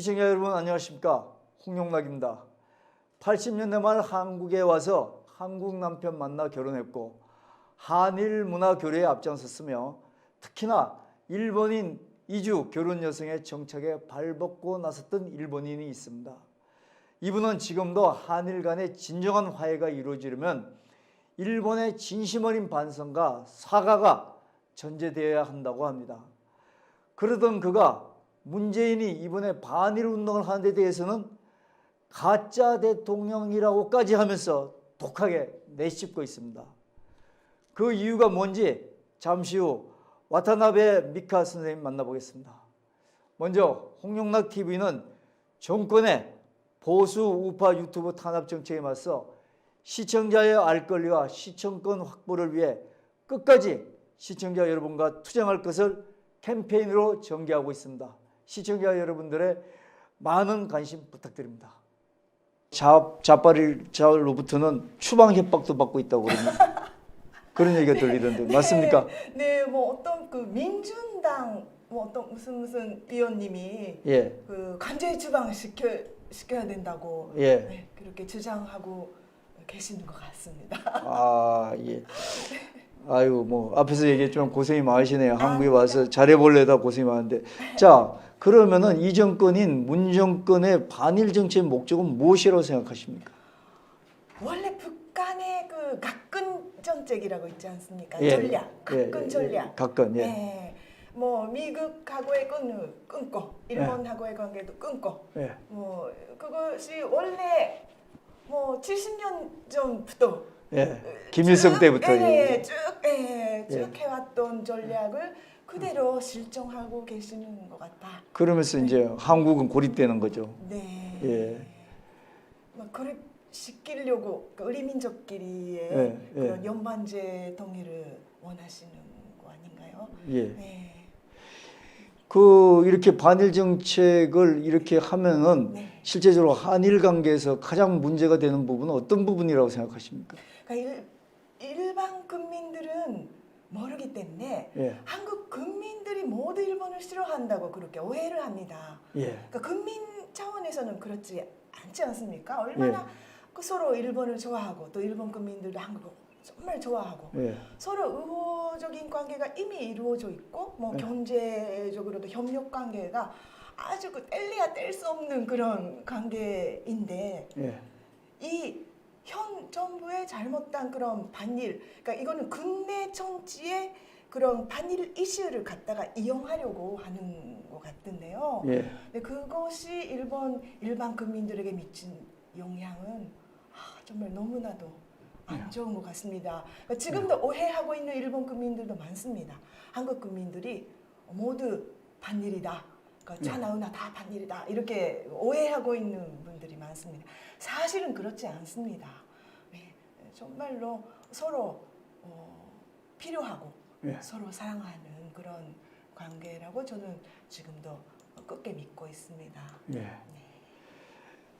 시청자 여러분 안녕하십니까 홍용락입니다. 80년대 말 한국에 와서 한국 남편 만나 결혼했고 한일 문화 교류에 앞장섰으며 특히나 일본인 이주 결혼 여성의 정착에 발벗고 나섰던 일본인이 있습니다. 이분은 지금도 한일 간의 진정한 화해가 이루어지려면 일본의 진심 어린 반성과 사과가 전제되어야 한다고 합니다. 그러던 그가 문재인이 이번에 반일 운동을 하는 데 대해서는 가짜 대통령이라고까지 하면서 독하게 내씹고 있습니다. 그 이유가 뭔지 잠시 후 와타나베 미카 선생님 만나보겠습니다. 먼저 홍용락 TV는 정권의 보수 우파 유튜브 탄압 정책에 맞서 시청자의 알 권리와 시청권 확보를 위해 끝까지 시청자 여러분과 투쟁할 것을 캠페인으로 전개하고 있습니다. 시청자 여러분들의 많은 관심 부탁드립니다. 자, 자빠리자로부터는 추방 협박도 받고 있다고 그럽니다. 그런 얘기가 들리던데 맞습니까? 네, 뭐 어떤 그 민준당 뭐 어떤 무슨 무슨 의원님이 예, 그 강제 추방 시켜 시켜야 된다고 예. 네, 그렇게 주장하고 계시는 것 같습니다. 아, 예. 아유, 뭐 앞에서 얘기했지만 고생이 많으시네요. 한국에 와서 잘해볼래다 고생이 많은데. 자, 그러면은 이 정권인 문 정권의 반일 정책의 목적은 무엇이라고 생각하십니까? 원래 북한의 그 각근 정책이라고 있지 않습니까? 예, 전략, 각근 예, 예, 전략. 각근, 예. 네. 뭐 미국하고의 끈 끊고 일본하고의 관계도 끊고 예. 뭐 그것이 원래 뭐 70년 전부터 예. 김일성 쭉, 때부터 예, 예. 쭉, 예, 쭉 예. 해왔던 전략을 그대로 실정하고 계시는 것 같아. 그러면서 이제 한국은 고립되는 거죠. 네. 예. 막 그립 시키려고 그 우리 민족끼리의 예, 예. 그런 연반제 통일을 원하시는 거 아닌가요? 예. 네. 그 이렇게 반일 정책을 이렇게 하면은 네. 실제적으로 한일 관계에서 가장 문제가 되는 부분은 어떤 부분이라고 생각하십니까? 그러니까 일, 일반 국민들은 모르기 때문에 예. 한국 국민들이 모두 일본을 싫어한다고 그렇게 오해를 합니다. 예. 그러니까 국민 차원에서는 그렇지 않지 않습니까? 얼마나 예. 그 서로 일본을 좋아하고 또 일본 국민들도 한국을 정말 좋아하고 예. 서로 의호적인 관계가 이미 이루어져 있고 뭐 네. 경제적으로도 협력 관계가 아주 그 뗄래야 뗄 수 없는 그런 관계인데 예. 이 현 정부의 잘못된 그런 반일, 그러니까 이거는 국내 정치의 그런 반일 이슈를 갖다가 이용하려고 하는 것 같은데요. 예. 근데 그것이 일본 일반 국민들에게 미친 영향은 아, 정말 너무나도 안 좋은 것 같습니다. 그러니까 지금도 오해하고 있는 일본 국민들도 많습니다. 한국 국민들이 모두 반일이다. 그러니까 차 나오나 다 반일이다. 이렇게 오해하고 있는 분들이 많습니다. 사실은 그렇지 않습니다. 네, 정말로 서로 어, 필요하고 예. 서로 사랑하는 그런 관계라고 저는 지금도 끝게 믿고 있습니다. 예.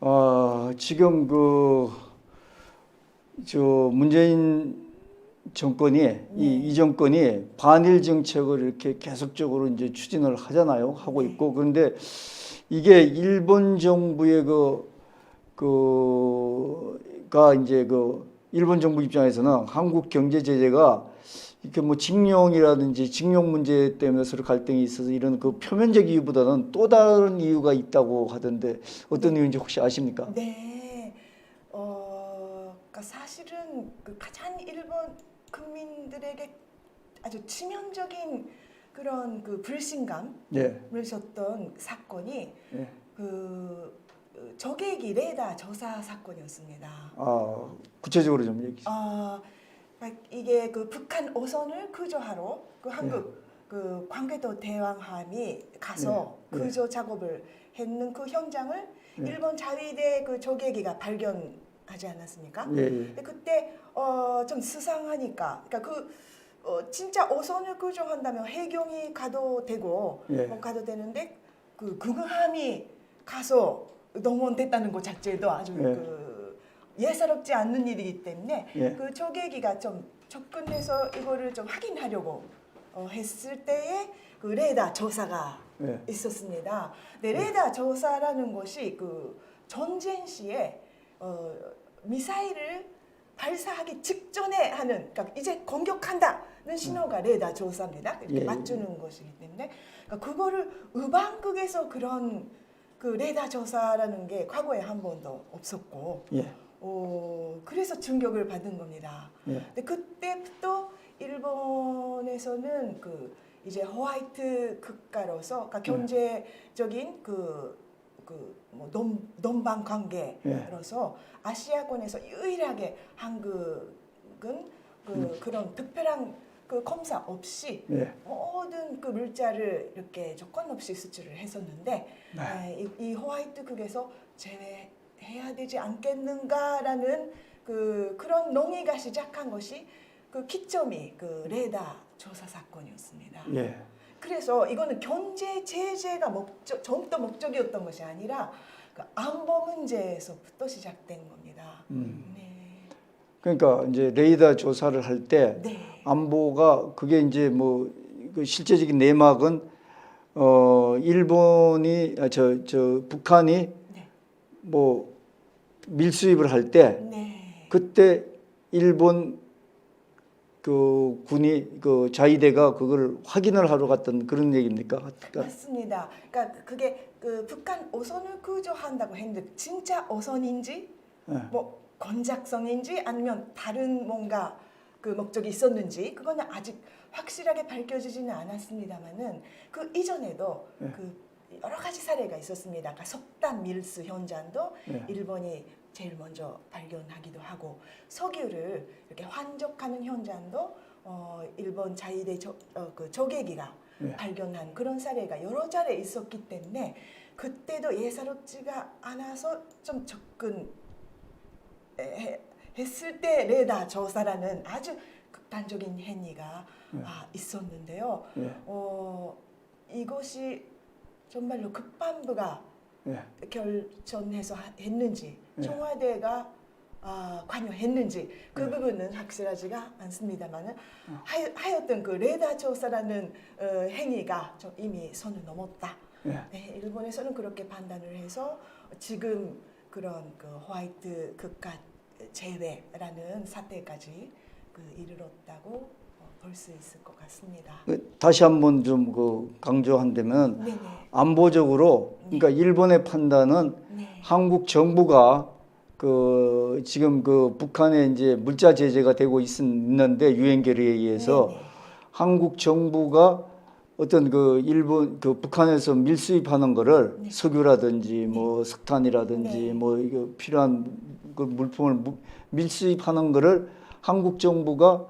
어, 지금 그, 저, 문재인 정권이, 이, 이 정권이 반일 정책을 이렇게 계속적으로 이제 추진을 하잖아요. 하고 있고. 그런데 이게 일본 정부의 그, 그, 가 이제 그, 일본 정부 입장에서는 한국 경제 제재가 이렇게 뭐 징용이라든지 징용 문제 때문에 서로 갈등이 있어서 이런 그 표면적 이유보다는 또 다른 이유가 있다고 하던데 어떤 이유인지 혹시 아십니까? 네, 어, 그러니까 사실은 그 가장 일본 국민들에게 아주 치명적인 그런 그 불신감을 예, 줬던 사건이 예. 그그 저객이 레다 저사 사건이었습니다. 아 구체적으로 좀 얘기. 아 이게 그 북한 오선을 구조하러 그 한국 네. 그 광개도 대왕함이 가서 네, 네. 구조 작업을 했는 그 현장을 네. 일본 자위대 그 조개기가 발견하지 않았습니까? 네. 그때 어, 좀 수상하니까 그러니까 그 어, 진짜 오선을 구조한다면 해경이 가도 되고 네. 가도 되는데 그 군함이 가서 넘어됐다는 것 자체도 아주 예. 그 예사롭지 않는 일이기 때문에 예. 그 조개기가 좀 접근해서 이거를 좀 확인하려고 어, 했을 때에 그 레이더 조사가 예. 있었습니다. 네, 레이더 조사라는 것이 그 전쟁 시에 어, 미사일을 발사하기 직전에 하는 그러니까 이제 공격한다는 신호가 레이더 조사입니다. 이렇게 예, 예. 맞추는 것이기 때문에 그러니까 그거를 의방극에서 그런 그 레이더 조사라는 게 과거에 한 번도 없었고 예. 어, 그래서 충격을 받은 겁니다. 예. 근데 그때부터 일본에서는 그 이제 호화이트 국가로서 그러니까 경제적인 그 그뭐 논방 관계로서 아시아권에서 유일하게 한국은 그 그런 특별한 그 검사 없이 예. 모든 그 물자를 이렇게 조건 없이 수출을 했었는데 네. 에, 이, 이 호화이트국에서 제외해야 되지 않겠는가라는 그 그런 논의가 시작한 것이 그 기점이 그 레다 조사 사건이었습니다. 예. 그래서 이거는 경제 제재가 목적 전부터 목적이었던 것이 아니라 그 안보 문제에서부터 시작된 겁니다. 음. 네. 그러니까 이제 레이더 조사를 할때 네. 안보가 그게 이제 뭐 그 실제적인 내막은 어 일본이 저저 북한이 네. 뭐 밀수입을 할때 네. 그때 일본 그 군이 그 자위대가 그걸 확인을 하러 갔던 그런 얘기입니까? 그러니까 맞습니다. 그러니까 그게 그 북한 오선을 구조한다고 했는데 진짜 오선인지 예. 뭐 건작성인지 아니면 다른 뭔가 그 목적이 있었는지 그거는 아직 확실하게 밝혀지지는 않았습니다만은 그 이전에도 네. 그 여러 가지 사례가 있었습니다. 그러니까 석탄 밀수 현장도 네. 일본이 제일 먼저 발견하기도 하고 석유를 이렇게 환적하는 현장도 어, 일본 자위대 저, 어, 그 조개기가 네. 발견한 그런 사례가 여러 차례 있었기 때문에 그때도 예사롭지가 않아서 좀 접근 해- 했을 때 레다 조사라는 아주 극단적인 행위가 네. 아, 있었는데요. 예. 어, 이것이 정말로 급반부가 예. 결정해서 하- 했는지 네. 청와대가 아, 관여했는지 그 네. 부분은 확실하지가 않습니다만은 어. 하여, 하여튼 그 레다 조사라는 어, 행위가 좀 이미 선을 넘었다. 예. 네, 일본에서는 그렇게 판단을 해서 지금 그런 그 호화이트 국가 제외라는 사태까지 그 이르렀다고 어, 볼수 있을 것 같습니다. 그 다시 한번 좀 그 강조한다면 네네. 안보적으로 그러니까 일본의 판단은 네. 한국 정부가 그 지금 그 북한에 이제 물자 제재가 되고 있- 있는데 유엔 결의에 의해서 네네. 한국 정부가 어떤 그 일본 그 북한에서 밀수입하는 거를 네. 석유라든지 뭐 석탄이라든지 네. 뭐 이거 필요한 그 물품을 무- 밀수입하는 거를 한국 정부가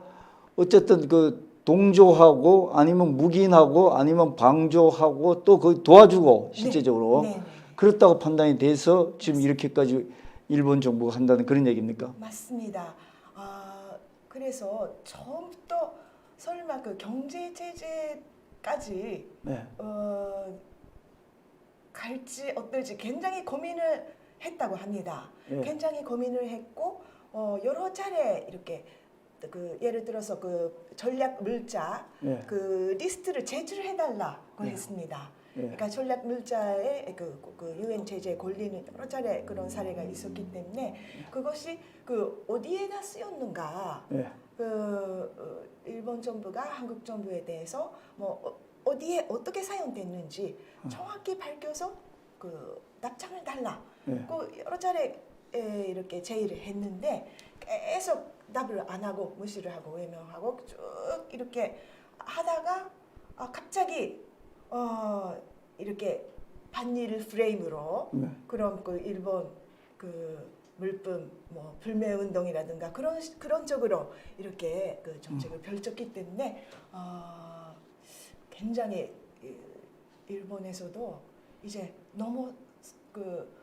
어쨌든 그 동조하고 아니면 묵인하고 아니면 방조하고 또 그 도와주고 실제적으로 네. 네네. 그렇다고 판단이 돼서 지금 이렇게까지 일본 정부가 한다는 그런 얘기입니까? 맞습니다. 아 그래서 처음부터 설마 그 경제 제재까지 네. 어, 갈지 어떨지 굉장히 고민을 했다고 합니다. 예. 굉장히 고민을 했고 어, 여러 차례 이렇게 그 예를 들어서 그 전략 물자 예. 그 리스트를 제출해 달라고 예. 했습니다. 예. 그러니까 전략 물자에 그, 그 유엔 제재 걸리는 여러 차례 그런 사례가 있었기 때문에 그것이 그 어디에다 쓰였는가 예. 그 어, 일본 정부가 한국 정부에 대해서 뭐 어, 어디에 어떻게 사용됐는지 정확히 밝혀서 그 답장을 달라. 예. 그 여러 차례 에, 이렇게 제의를 했는데 계속 답을 안 하고 무시를 하고 외면하고 쭉 이렇게 하다가 아, 갑자기 어, 이렇게 반일 프레임으로 네. 그런 그 일본 그 물품 뭐 불매 운동이라든가 그런 시- 그런 쪽으로 이렇게 그 정책을 펼쳤기 때문에 어, 굉장히 이- 일본에서도 이제 너무 그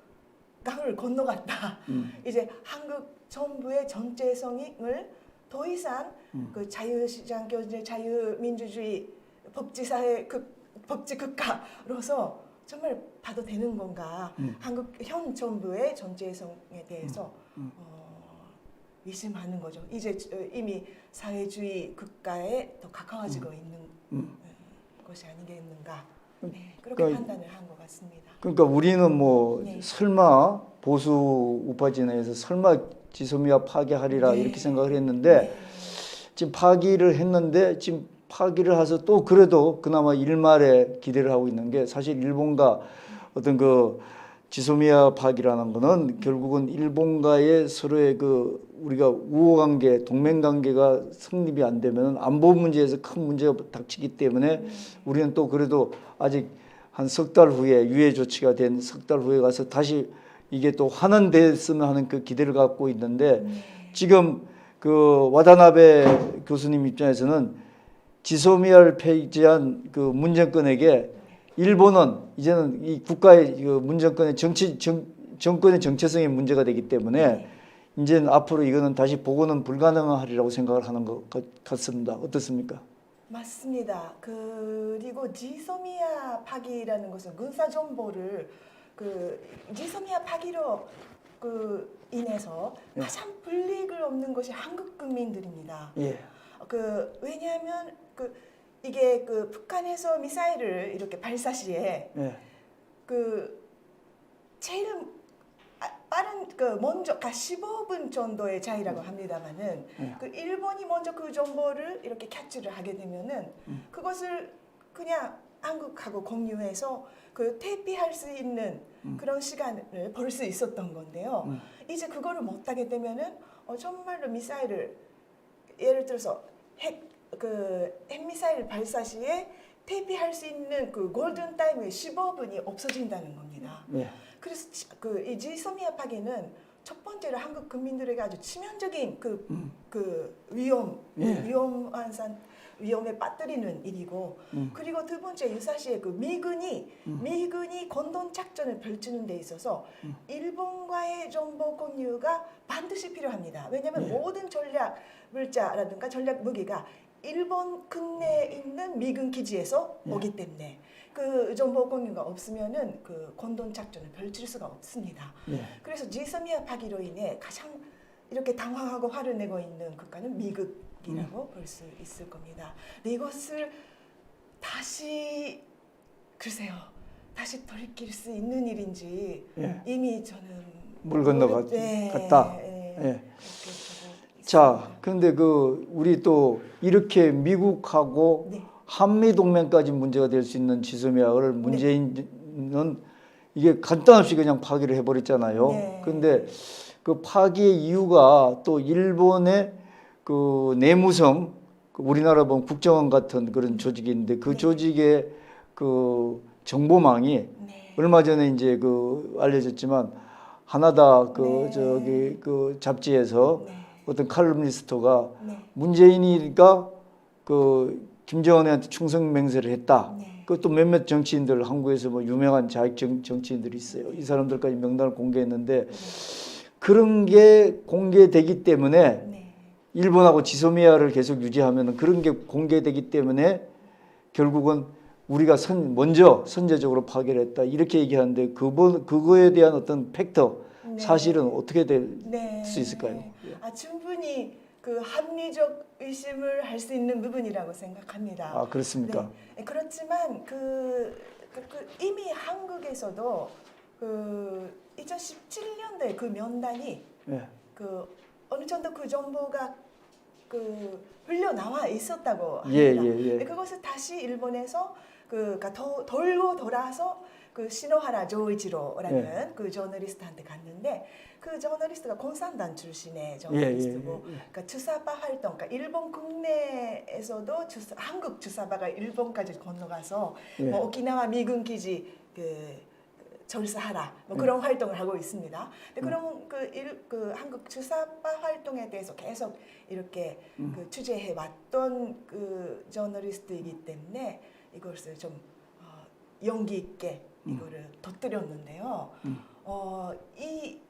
강을 건너갔다. 음. 이제 한국 정부의 정체성을 더 이상 음. 그 자유시장 경제 자유민주주의 법치사회 그 법치 국가로서 정말 봐도 되는 건가? 음. 한국 현 정부의 정체성에 대해서 음. 어, 의심하는 거죠. 이제 어, 이미 사회주의 국가에 더 가까워지고 있는 음. 어, 것이 아니겠는가. 음. 네, 그렇게 그러니까 판단을 한 것 같습니다. 그러니까 우리는 뭐 네. 설마 보수 우파 진영에서 설마 지소미아 파기하리라 네. 이렇게 생각을 했는데 네. 지금 파기를 했는데 지금 파기를 해서 또 그래도 그나마 일말에 기대를 하고 있는 게 사실 일본과 어떤 그 지소미아 파기라는 거는 결국은 일본과의 서로의 그 우리가 우호 관계, 동맹 관계가 성립이 안 되면 안보 문제에서 큰 문제가 닥치기 때문에 우리는 또 그래도 아직 한 석 달 후에 유예 조치가 된 석 달 후에 가서 다시 이게 또 환원됐으면 하는 그 기대를 갖고 있는데 네. 지금 그 와다나베 교수님 입장에서는 지소미아를 폐지한 그 문정권에게 일본은 이제는 이 국가의 그 문정권의 정치 정, 정권의 정체성이 문제가 되기 때문에 네. 이제는 앞으로 이거는 다시 복원은 불가능하리라고 생각을 하는 것 같- 같습니다. 어떻습니까? 맞습니다. 그리고 지소미아 파기라는 것은 군사 정보를 그 지소미아 파기로 그 인해서 네. 가장 불이익을 없는 것이 한국 국민들입니다. 예. 그 왜냐하면 그 이게 그 북한에서 미사일을 이렇게 발사 시에 예. 그 제일 아- 빠른 그 먼저 가 15분 정도의 차이라고 합니다만은 네. 그 일본이 먼저 그 정보를 이렇게 캐치를 하게 되면은 음. 그것을 그냥 한국하고 공유해서 그 대피할 수 있는 음. 그런 시간을 벌 수 있었던 건데요. 음. 이제 그거를 못 하게 되면은 어, 정말로 미사일을 예를 들어서 핵그 핵미사일 발사 시에 대피할 수 있는 그 골든 타임의 15분이 없어진다는 겁니다. 예. 그래서 그이 지소미아 파기는 첫 번째로 한국 국민들에게 아주 치명적인 그, 음. 그 위험, 예. 위험한 산, 위험에 빠뜨리는 일이고 음. 그리고 두 번째 유사시에 그 미군이 음. 미군이 건동 작전을 펼치는 데 있어서 음. 일본과의 정보 공유가 반드시 필요합니다. 왜냐하면 예. 모든 전략 물자라든가 전략 무기가 일본 국내에 있는 미군 기지에서 예. 오기 때문에 그 정보 공유가 없으면은 그 건동 작전을 펼칠 수가 없습니다. 예. 그래서 지소미아 파기로 인해 가장 이렇게 당황하고 화를 내고 있는 국가는 미국이라고 음. 볼수 있을 겁니다. 근데 이것을 다시 글쎄요, 다시 돌이킬 수 있는 일인지 예. 이미 저는 물 건너갔- 모르- 갔다. 예, 예. 자. 그런데 그 우리 또 이렇게 미국하고 네. 한미 동맹까지 문제가 될 수 있는 지소미아를 문재인은 이게 간단 없이 그냥 파기를 해버렸잖아요. 네. 그런데 그 파기의 이유가 또 일본의 그 내무성, 그 우리나라 보면 국정원 같은 그런 조직이 있는데 그 네. 조직의 그 정보망이 네. 얼마 전에 이제 그 알려졌지만 하나다 그 네. 저기 그 잡지에서 네. 어떤 칼럼니스트가 네. 문재인이가 그 김정은한테 충성 맹세를 했다. 네. 그것도 몇몇 정치인들 한국에서 뭐 유명한 자익 정, 정치인들이 있어요. 이 사람들까지 명단을 공개했는데 그런 게 공개되기 때문에 네. 일본하고 지소미아를 계속 유지하면 그런 게 공개되기 때문에 결국은 우리가 선, 먼저 선제적으로 파괴를 했다 이렇게 얘기하는데 그거 그거에 대한 어떤 팩터 네. 사실은 어떻게 될수 네. 있을까요? 아 충분히 그 합리적 의심을 할 수 있는 부분이라고 생각합니다. 아 그렇습니까? 네, 그렇지만 그, 그, 그 이미 한국에서도 그 2017년도에 그 면단이 네. 그 어느 정도 그 정보가 그 흘려 나와 있었다고 합니다. 예, 예, 예. 그것을 다시 일본에서 그 그러니까 더 돌고 돌아서 그 시노하라 조이지로라는 예. 그 저널리스트한테 갔는데 그 저널리스트가 공산당 출신의 예, 예, 저널리스트고 예, 예. 그러니까 주사파 활동, 그러니까 일본 국내에서도 주사, 한국 주사파가 일본까지 건너가서 예. 뭐 오키나와 미군 기지 그, 그 절사하라 뭐 예. 그런 활동을 하고 있습니다. 근데 음. 그런 그, 일, 그 한국 주사파 활동에 대해서 계속 이렇게 음. 그 취재해 왔던 그 저널리스트이기 때문에 이것을 좀 어, 용기 있게 음. 이거를 터뜨렸는데요. 음. 어, 이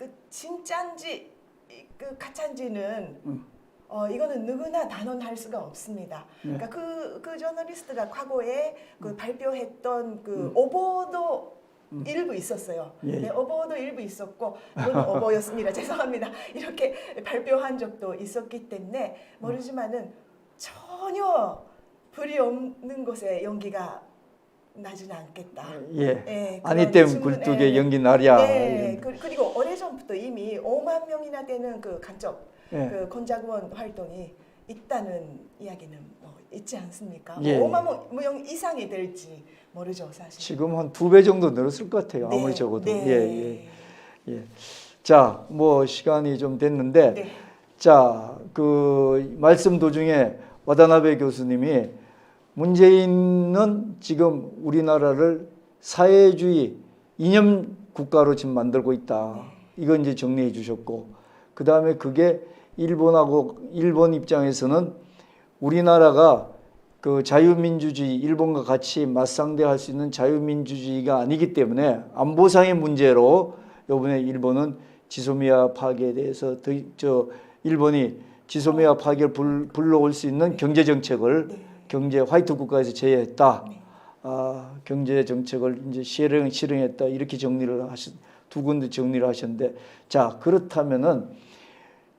그 진짠지 이- 그 가짜인지는 음. 어, 이거는 누구나 단언할 수가 없습니다. 네. 그러니까 그, 그 저널리스트가 과거에 그 발표했던 그 음. 오보도 일부 있었어요. 음. 예. 네, 어버도 일부 있었고 저는 어버였습니다. 죄송합니다. 이렇게 발표한 적도 있었기 때문에 모르지만은 전혀 불이 없는 곳에 연기가 나지는 않겠다. 예. 예, 아니 충분- 굴뚝에 예. 연기. 네, 그, 그리고 오 래전부터 이미 5만 명이나 되는 그 간접 예. 그 건자구원 활동이 있다는 이야기는 뭐 있지 않습니까? 예. 뭐 5만 명 이상이 될지 모르죠 사실. 지금 한 두 배 정도 늘었을 것 같아요. 아무리 네, 적어도. 네. 예, 예, 예. 자, 뭐 시간이 좀 됐는데 네. 자, 그 말씀 도중에 와다나베 교수님이 문재인은 지금 우리나라를 사회주의 이념 국가로 지금 만들고 있다. 이건 이제 정리해 주셨고 그 다음에 그게 일본하고 일본 입장에서는 우리나라가 그 자유민주주의 일본과 같이 맞상대할 수 있는 자유민주주의가 아니기 때문에 안보상의 문제로 이번에 일본은 지소미아 파괴에 대해서 더, 저 일본이 지소미아 파괴를 불, 불러올 수 있는 경제 정책을 네. 경제 화이트 국가에서 제외했다. 네. 아, 경제 정책을 이제 실행 실행했다 이렇게 정리를 하신 두 군데 정리를 하셨는데 자 그렇다면은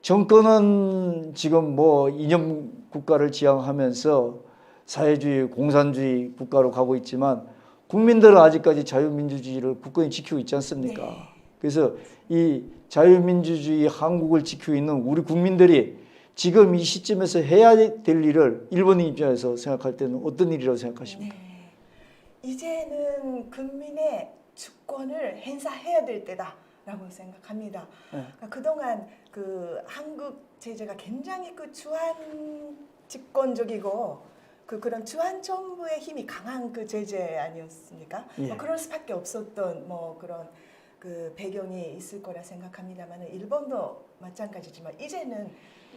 정권은 지금 뭐 이념 국가를 지향하면서 사회주의 공산주의 국가로 가고 있지만 국민들은 아직까지 자유민주주의를 굳건히 지키고 있지 않습니까? 네. 그래서 이 자유민주주의 한국을 지키고 있는 우리 국민들이 지금 이 시점에서 해야 될 일을 일본인 입장에서 생각할 때는 어떤 일이라고 생각하십니까? 네. 이제는 국민의 주권을 행사해야 될 때다 라고 생각합니다. 네. 그러니까 그동안 그 한국 제재가 굉장히 그 주한 집권적이고 그 그런 주한 정부의 힘이 강한 그 제재 아니었습니까? 예. 뭐 그럴 수밖에 없었던 뭐 그런 그 배경이 있을 거라 생각합니다만 일본도 마찬가지지만 이제는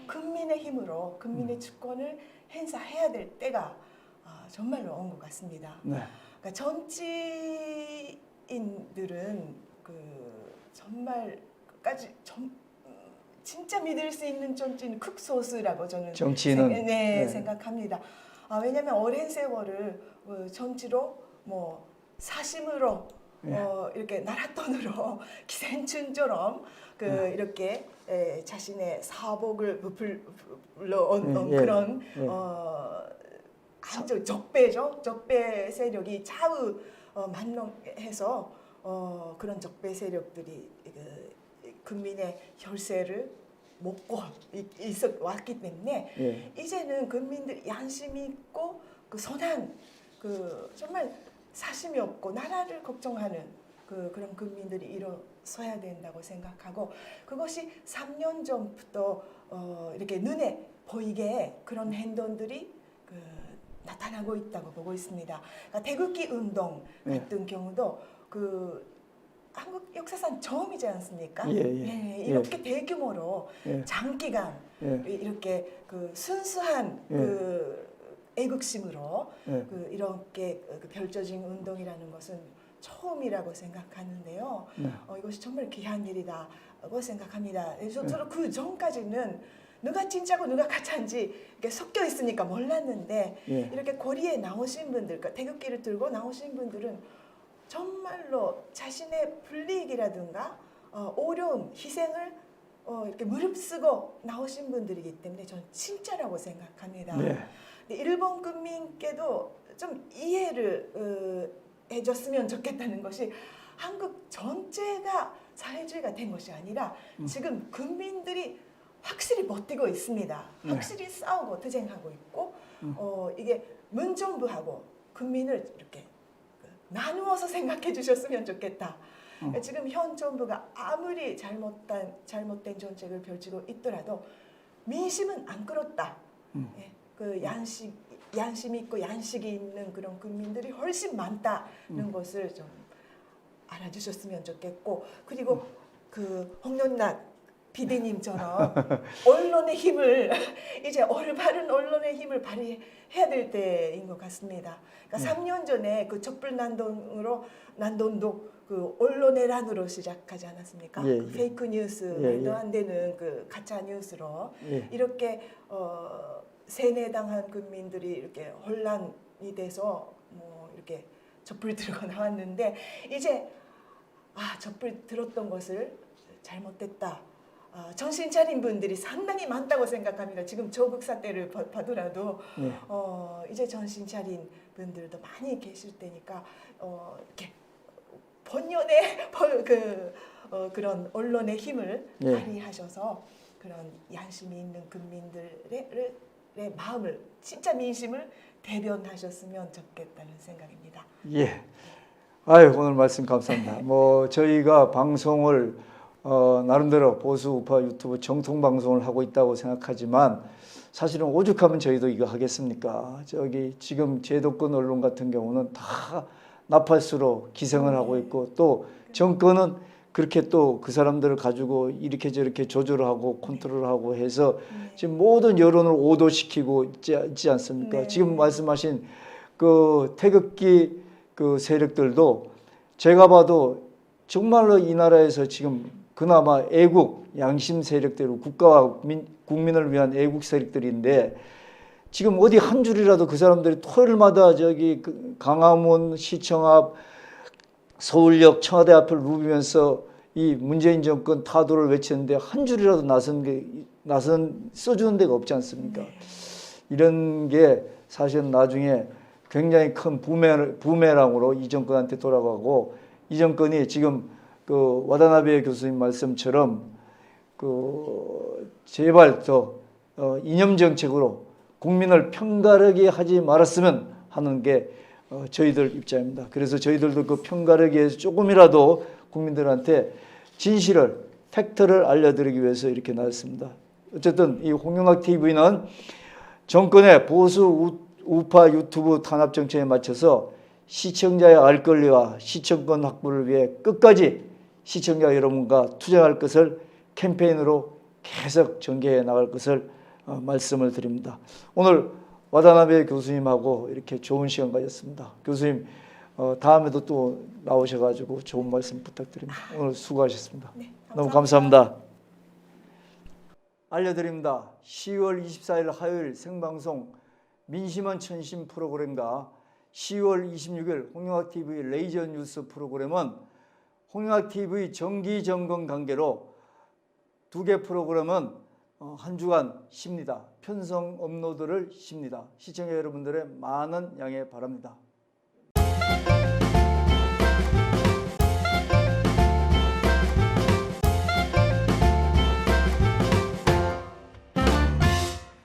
국민의 힘으로 음. 국민의 주권을 행사해야 될 때가 아, 정말로 온 것 같습니다. 네. 그러니까 정치 인들은 그 정말 까지 정, 음, 진짜 믿을 수 있는 정치인 극소수라고 저는 정치인은 생, 네, 네. 생각합니다. 아, 왜냐하면 오랜 세월을 어, 정치로 뭐 사심으로 네. 어, 이렇게 나랏돈으로 기생충처럼 그 네. 이렇게 에, 자신의 사복을 부풀러 온 예, 예. 그런 예. 어, 아주 적배죠. 적배 세력이 좌우 어, 만능해서 어, 그런 적배 세력들이 그, 국민의 혈세를 먹고 있- 있어 왔기 때문에 예. 이제는 국민들 양심 있고 그 선한 그 정말 사심이 없고 나라를 걱정하는 그 그런 국민들이 일어서야 된다고 생각하고 그것이 3년 전부터 어 이렇게 눈에 보이게 그런 행동들이 그 나타나고 있다고 보고 있습니다. 그러니까 대국기 운동 네. 같은 경우도 그 한국 역사상 처음이지 않습니까? 예, 예. 네, 이렇게 대규모로 예. 장기간 예. 이렇게 그 순수한 예. 그 애국심으로 예. 그 이렇게 그 펼쳐진 운동이라는 것은 처음이라고 생각하는데요. 네. 어, 이것이 정말 귀한 일이다고 생각합니다. 저, 네. 저도 그 전까지는 누가 진짜고 누가 가짜인지 이렇게 섞여 있으니까 몰랐는데 예. 이렇게 거리에 나오신 분들, 그러니까 태극기를 들고 나오신 분들은 정말로 자신의 불이익이라든가 어, 어려움, 희생을 어, 이렇게 무릅쓰고 나오신 분들이기 때문에 저는 진짜라고 생각합니다. 네. 근데 일본 국민께도 좀 이해를 어, 해줬으면 좋겠다는 것이 한국 전체가 사회주의가 된 것이 아니라 음. 지금 국민들이 확실히 버티고 있습니다. 네. 확실히 싸우고 투쟁하고 있고 음. 어, 이게 문정부하고 국민을 이렇게 그 나누어서 생각해 주셨으면 좋겠다. 음. 지금 현 정부가 아무리 잘못된 잘못된 정책을 펼치고 있더라도 민심은 안 끌었다. 음. 예, 그 양식 양심 있고 양식이 있는 그런 국민들이 훨씬 많다는 음. 것을 좀 알아주셨으면 좋겠고 그리고 그 홍련락 비대님처럼 언론의 힘을 이제 올바른 언론의 힘을 발휘해야 될 때인 것 같습니다. 그러니까 네. 3년 전에 그 촛불 난동으로 난동도 그 언론의 란으로 시작하지 않았습니까? 예, 그 예. 페이크 뉴스 예, 말도 예. 안 되는 그 가짜 뉴스로 예. 이렇게 어, 세뇌당한 국민들이 이렇게 혼란이 돼서 뭐 이렇게 촛불 들고 나왔는데 이제 아 젖불 들었던 것을 잘못됐다. 아, 정신 차린 분들이 상당히 많다고 생각합니다. 지금 조국사 때를 봐- 봐더라도 예. 어, 이제 정신 차린 분들도 많이 계실 때니까 어, 이렇게 본연의 번- 그 어, 그런 언론의 힘을 예. 발휘하셔서 그런 양심이 있는 국민들의 의 마음을 진짜 민심을 대변하셨으면 좋겠다는 생각입니다. 예. 아유 오늘 말씀 감사합니다. 뭐 저희가 방송을 어, 나름대로 보수 우파 유튜브 정통 방송을 하고 있다고 생각하지만 사실은 오죽하면 저희도 이거 하겠습니까? 저기 지금 제도권 언론 같은 경우는 다 나팔수로 기생을 하고 있고 또 정권은 그렇게 또 그 사람들을 가지고 이렇게 저렇게 조절하고 컨트롤하고 해서 지금 모든 여론을 오도시키고 있지, 있지 않습니까? 네. 지금 말씀하신 그 태극기 그 세력들도 제가 봐도 정말로 이 나라에서 지금 그나마 애국 양심 세력대로 국가와 민, 국민을 위한 애국 세력들인데 지금 어디 한 줄이라도 그 사람들이 토요일마다 저기 그 강화문 시청 앞 서울역 청와대 앞을 누비면서 이 문재인 정권 타도를 외치는데 한 줄이라도 나선 게 나선 써주는 데가 없지 않습니까? 이런 게 사실은 나중에 굉장히 큰 부메, 부메랑으로 이 정권한테 돌아가고 이 정권이 지금 그 와다나베 교수님 말씀처럼 그 제발 더 어, 이념 정책으로 국민을 편가르게 하지 말았으면 하는 게 어, 저희들 입장입니다. 그래서 저희들도 그 편가르기에 서 조금이라도 국민들한테 진실을 팩트를 알려드리기 위해서 이렇게 나왔습니다. 어쨌든 이 홍영학 TV는 정권의 보수 우- 우파 유튜브 탄압 정책에 맞춰서 시청자의 알 권리와 시청권 확보를 위해 끝까지 시청자 여러분과 투쟁할 것을 캠페인으로 계속 전개해 나갈 것을 어, 말씀을 드립니다. 오늘 와다나베 교수님하고 이렇게 좋은 시간 가졌습니다. 교수님 어, 다음에도 또 나오셔가지고 좋은 말씀 부탁드립니다. 오늘 수고하셨습니다. 네, 너무 감사합니다. 알려드립니다. 10월 24일 화요일 생방송 민심원 천심 프로그램과 10월 26일 홍영학 TV 레이저 뉴스 프로그램은 홍영학 TV 정기 점검 관계로 두 개 프로그램은 어, 한 주간 쉽니다. 편성 업로드를 쉽니다. 시청자 여러분들의 많은 양해 바랍니다.